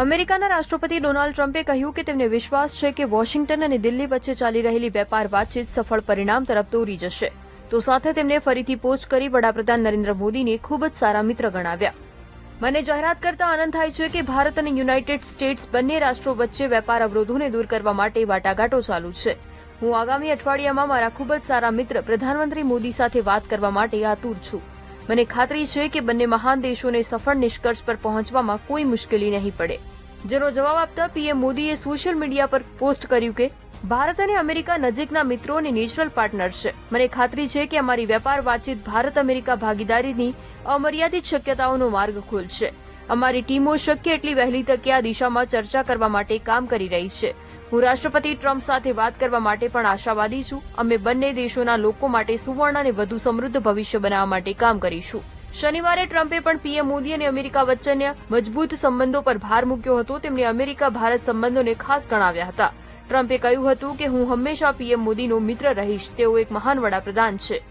અમેરિકાના રાષ્ટ્રપતિ ડોનાલ્ડ ટ્રમ્પે કહ્યું કે તેમને વિશ્વાસ છે કે વોશિંગ્ટન અને દિલ્હી વચ્ચે ચાલી રહેલી વેપાર વાતચીત સફળ પરિણામ તરફ દોરી જશે. તો સાથે તેમને ફરીથી પોસ્ટ કરી વડાપ્રધાન નરેન્દ્ર મોદીને ખૂબ જ સારા મિત્ર ગણાવ્યા. મને જાહેરાત કરતા આનંદ થાય છે કે ભારત અને યુનાઇટેડ સ્ટેટ્સ બંને રાષ્ટ્રો વચ્ચે વેપાર અવરોધોને દૂર કરવા માટે વાટાઘાટો ચાલુ છે. હું આગામી અઠવાડિયામાં મારા ખૂબ જ સારા મિત્ર પ્રધાનમંત્રી મોદી સાથે વાત કરવા માટે આતુર છું. મને ખાતરી છે કે બંને મહાન દેશોને સફળ નિષ્કર્ષ પર પહોંચવામાં કોઈ મુશ્કેલી નહીં પડે. જેનો જવાબ આપતા પીએમ મોદીએ સોશિયલ મીડિયા પર પોસ્ટ કર્યું કે, ભારત અને અમેરિકા નજીકના મિત્રો અને નેચરલ પાર્ટનર છે. મને ખાતરી છે કે અમારી વેપાર વાતચીત ભારત અમેરિકા ભાગીદારીની અમર્યાદિત શક્યતાઓનો માર્ગ ખોલશે. અમારી ટીમો શક્ય એટલી વહેલી તકે આ દિશામાં ચર્ચા કરવા માટે કામ કરી રહી છે. હું રાષ્ટ્રપતિ ટ્રમ્પ સાથે વાત કરવા માટે પણ આશાવાદી છું. અમે બંને દેશોના લોકો માટે સુવર્ણ અને વધુ સમૃદ્ધ ભવિષ્ય બનાવવા માટે કામ કરીશું. શનિવારે ટ્રમ્પે પણ પીએમ મોદી અને અમેરિકા વચ્ચેના મજબૂત સંબંધો પર ભાર મૂક્યો હતો. તેમણે અમેરિકા ભારત સંબંધોને ખાસ ગણાવ્યા હતા. ટ્રમ્પે કહ્યું હતું કે હું હંમેશા પીએમ મોદીનો મિત્ર રહીશ. તેઓ એક મહાન વડાપ્રધાન છે.